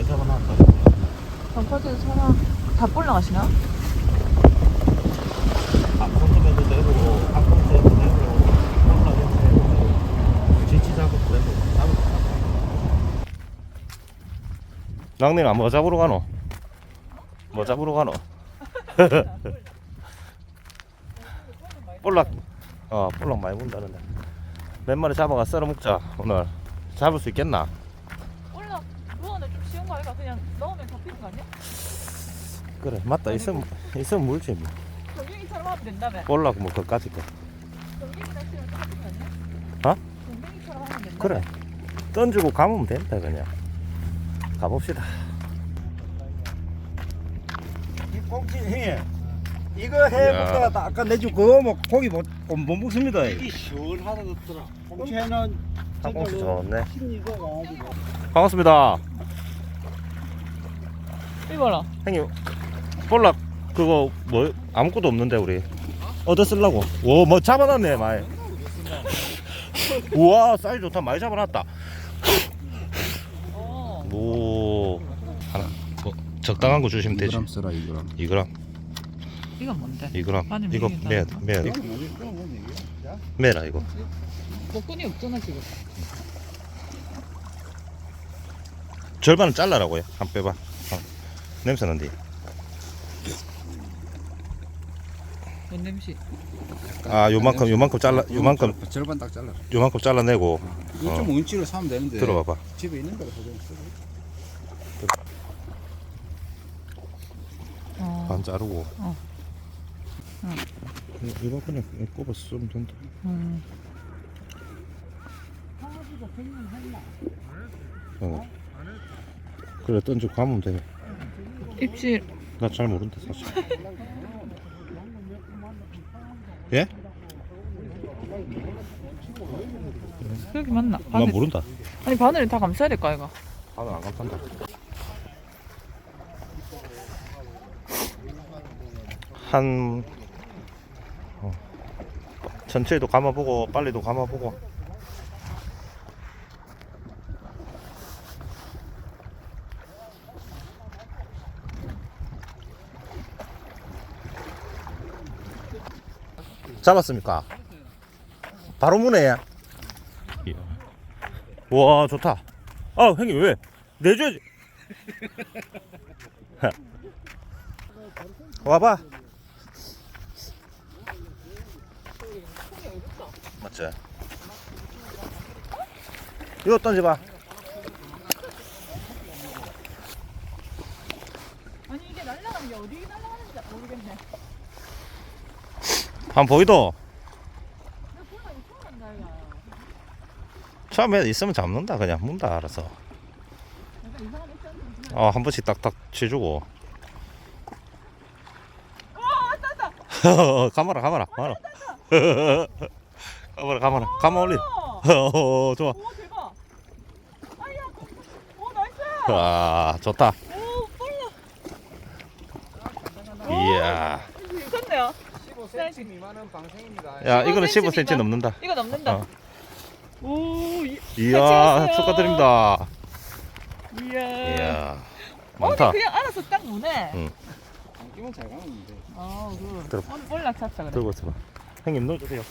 많이 잡아놨다. 방파제도 사람 다 볼라가시나? 앞콘트에도 되고, 앞콘트에도 되고, 콘트에도 되고, 지치 되고, 잡아도 되고. 낭내가 뭐 잡으러 가노? 뭐 잡으러 가노? 볼락 어 볼락 많이 본다는데 몇 마리 잡아가 썰어 먹자 오늘 잡을 수 있겠나? 볼라 그거는 좀 쉬운 거 아이가 그냥 넣으면 잡히는 거 아니야? 그래. 맞다. 있으면 있으면 물지 뭐. 경쟁이처럼 하면 된다며. 볼락 뭐 그까짓 거. 아니야? 어? 경쟁이처럼 하면 된다 그래. 던지고 감으면 된다 그냥. 가봅시다. 이 꼭지 형님 이거 해보다가 아까 내주 그거 뭐 고기 못, 못 먹습니다. 이게 시원하다 그랬더라. 꼭지에는 닭꽁치 좋네. 반갑습니다. 이봐라. 형님 볼락 그거 뭐 아무것도 없는데 우리. 얻어 쓰려고? 와뭐 잡아놨네 많이 우와 사이즈 좋다. 많이 잡아놨다. 어 오. 하나 뭐 적당한 거 주시면 되지. 2g 써라 2g 2g 이건 뭔데? 2g 아니, 이거 이게 매야 나- 매야 뭐 이게? 매라 이거. 먹근이 없잖아 지금. 절반은 잘라라고요. 한 빼봐. 어. 냄새 난디 뭔 냄새. 아 요만큼 요만큼 잘라 요만큼. 절반 딱 잘라 요만큼 잘라내고. 2.5인치로 사면 되는데. 들어봐봐. 집에 있는 대로 그냥 쓰고 어, 반 자르고. 어. 응. 이거 그냥 꼽아서 쓰면 된다. 음. 어. 그래 던지고 가면 돼나 입질. 잘 모른다 사실 예? 여기 맞나? 나 바늘. 모른다 아니 바늘을 다 감싸야 될 거 아이가 바늘 안 감탄다 한 어, 전체도 감아보고 빨리도 감아보고 잡았습니까? 바로 문에. 와 좋다. 아 형님 왜? 내줘야지. 와봐. 맞지? 이거 던져봐 아니 이게 날아가는 게 어디 날아가는지 모르겠네 한 보이도? 처음 처음에 있으면 잡는다 그냥. 문다 알아서. 어 한 번씩 딱딱 치주고. 가마라 가마라 가마라. 가마라 가마라. 가마 어 좋아. 아 좋다. 이야 15cm 미만은 방생입니다 야 이거는 15cm 15cm 넘는다. 이거 넘는다. 어. 오 이, 이야 찍었어요. 축하드립니다. 이야. 이야 어, 많다. 근데 그냥 알아서 딱 무네. 응. 이건 잘 가는데. 아 그. 들어. 오늘 볼락 찼다 그래 들고 있어봐. 형님 넣어주세요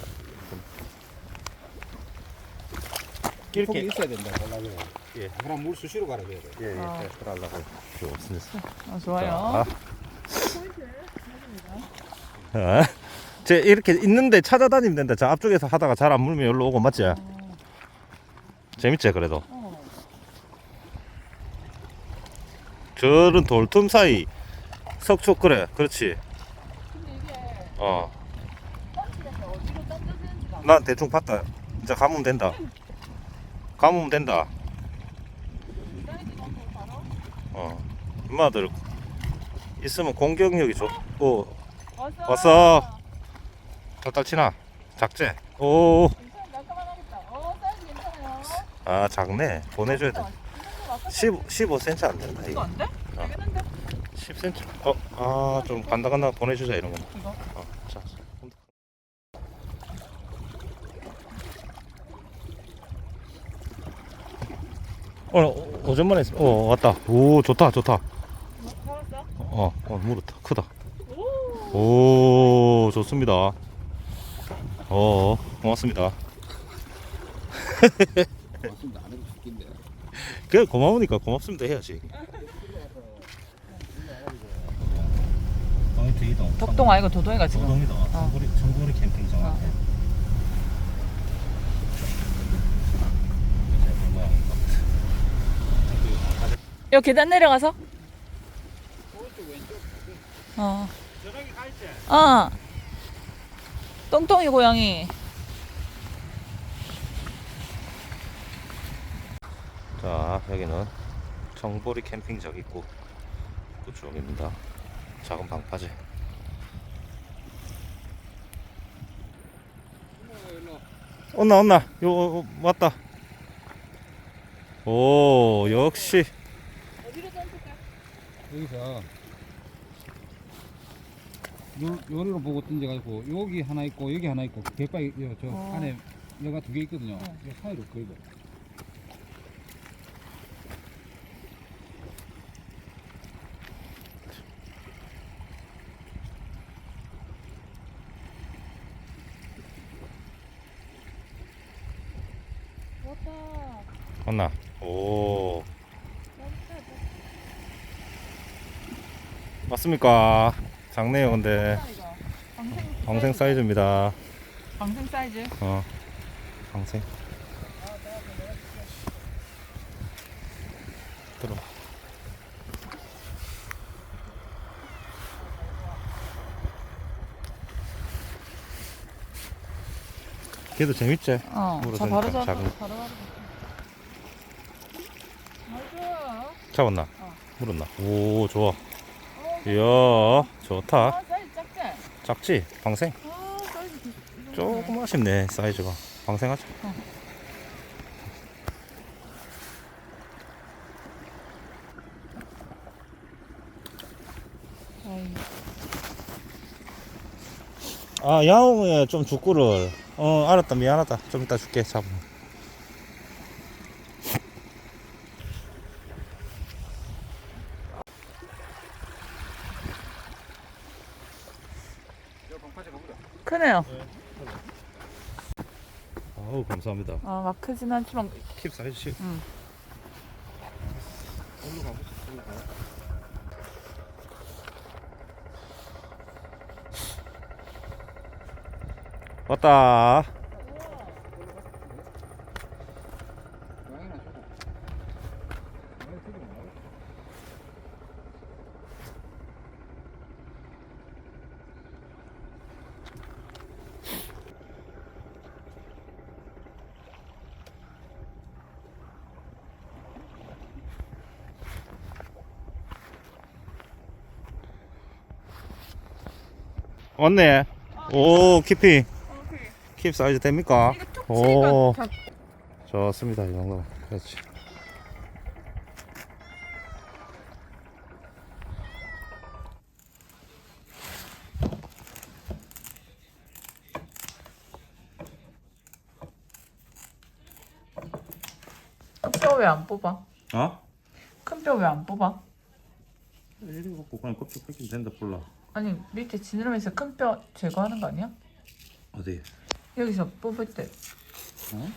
이렇게. 있어야 된다 몰라요. 예. 그럼 물 수시로 갈아줘야 돼. 예예. 아. 그러려고 이거 없습니다. 아 좋아요. 아. 어? 제 이렇게 있는데 찾아다니면 된다. 저 앞쪽에서 하다가 잘 안 물면 여기로 오고 맞지? 재밌지 그래도. 어. 저런 돌틈 사이 석초 그래 그렇지. 근데 이게 어. 어디로 난 대충 봤다. 이제 감으면 된다. 감으면 된다. 사이즈 정도 바로 어. 엄마들 있으면 공격력이 좋고 왔어 왔어. 탈탈 치나? 작제. 오. 어아 작네. 보내줘야 돼. 15 15cm 안 된다 이거. 안 돼? 되겠는데? 10cm. 어, 아, 좀 간당간당 보내주자 이런 거. 이거 어, 자. 오늘 오전만에 했- 어 왔다 오 좋다 좋다 잡았어? 어, 어 물었다 크다 오. 오 좋습니다 어 고맙습니다. 안 해도 죽긴데. 그래 고마우니까 고맙습니다 해야지 덕동 아니고 도동이가 지금. 도동이다 청구리 청구리 캠핑장 어. 여 계단 내려가서? 어. 어. 똥똥이 고양이. 자 여기는 청보리 캠핑장 입구. 입구 쪽입니다. 작은 방파제. 온나 온나. 요 어, 어, 왔다. 오 역시. 어디로 던질까? 여기서 요, 요리로 보고 던져가지고 여기 하나 있고 여기 하나 있고 갯바위 요, 저 어. 안에 여가 두 개 있거든요. 어. 요 사이로 그거. 왔다. 온나 오 맞습니까 작네요 근데 방생, 사이즈입니다 방생 사이즈. 어 방생 들어 걔도 재밌지? 어. 자 바로 잡아. 작은 바로 바로. 잡았나? 어. 물었나? 오 좋아 어. 이야 좋다 아 사이즈 작지? 작지? 방생? 아 사이즈 정도네. 조금 아쉽네 사이즈가 방생하자 아이. 아 야옹에 좀 죽구를 어 알았다 미안하다 좀 이따 줄게 잡으면 크네요. 아우 감사합니다. 아, 막 크진 않지만 킵 사이즈씩 응. 왔다 줘도. 고양이 되게 많아. 왔네 오 오케이. 킵 사이즈 됩니까? 오. 좋습니다 이 정도 그렇지 뼈 왜 안 뽑아? 어? 큰 뼈 왜 안 뽑아? 이리 갖고 그냥 껍질 벗기면 된다 몰라 아니 밑에 지느러미에서 큰 뼈 제거하는 거 아니야? 어디? 여기서 뽑을 때. 어?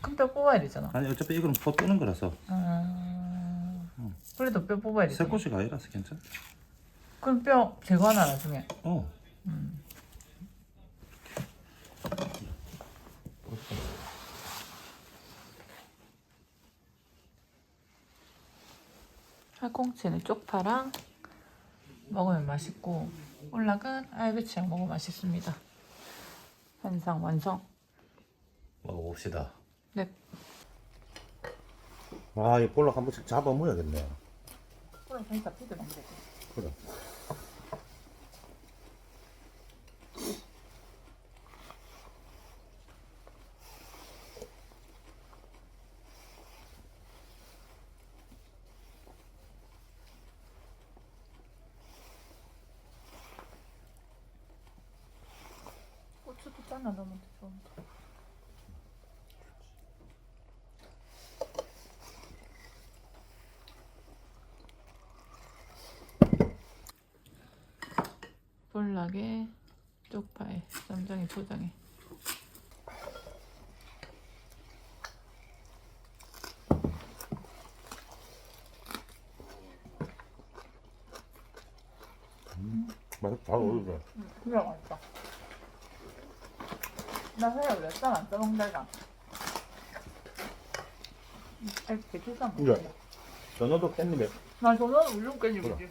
큰뼈 뽑아야 되잖아. 아니 어차피 이거는 포 뜨는 거라서 아... 그래도 뼈 뽑아야 되잖아. 새꼬시가 아니라서 괜찮아 그럼 뼈 제거하나 나중에. 어 음. 팔꿈치는 쪽파랑 먹으면 맛있고 올락은 알배치랑 먹으면 맛있습니다. 한상 완성. 먹어봅시다 네. 아 이 볼락 한 번씩 잡아 먹어야겠네 그럼 그러니까 피드 먹는 거 그래 나 너무 좋은데. 볼락에 쪽파에 쌈장에 포장해. 맛있다, 오늘. 음, 진짜 맛있다. 나 회를 왜쌈안 싸먹다가 이렇게 쌈 이제 전어도 깻잎에. 나 저는 우유 깻잎이지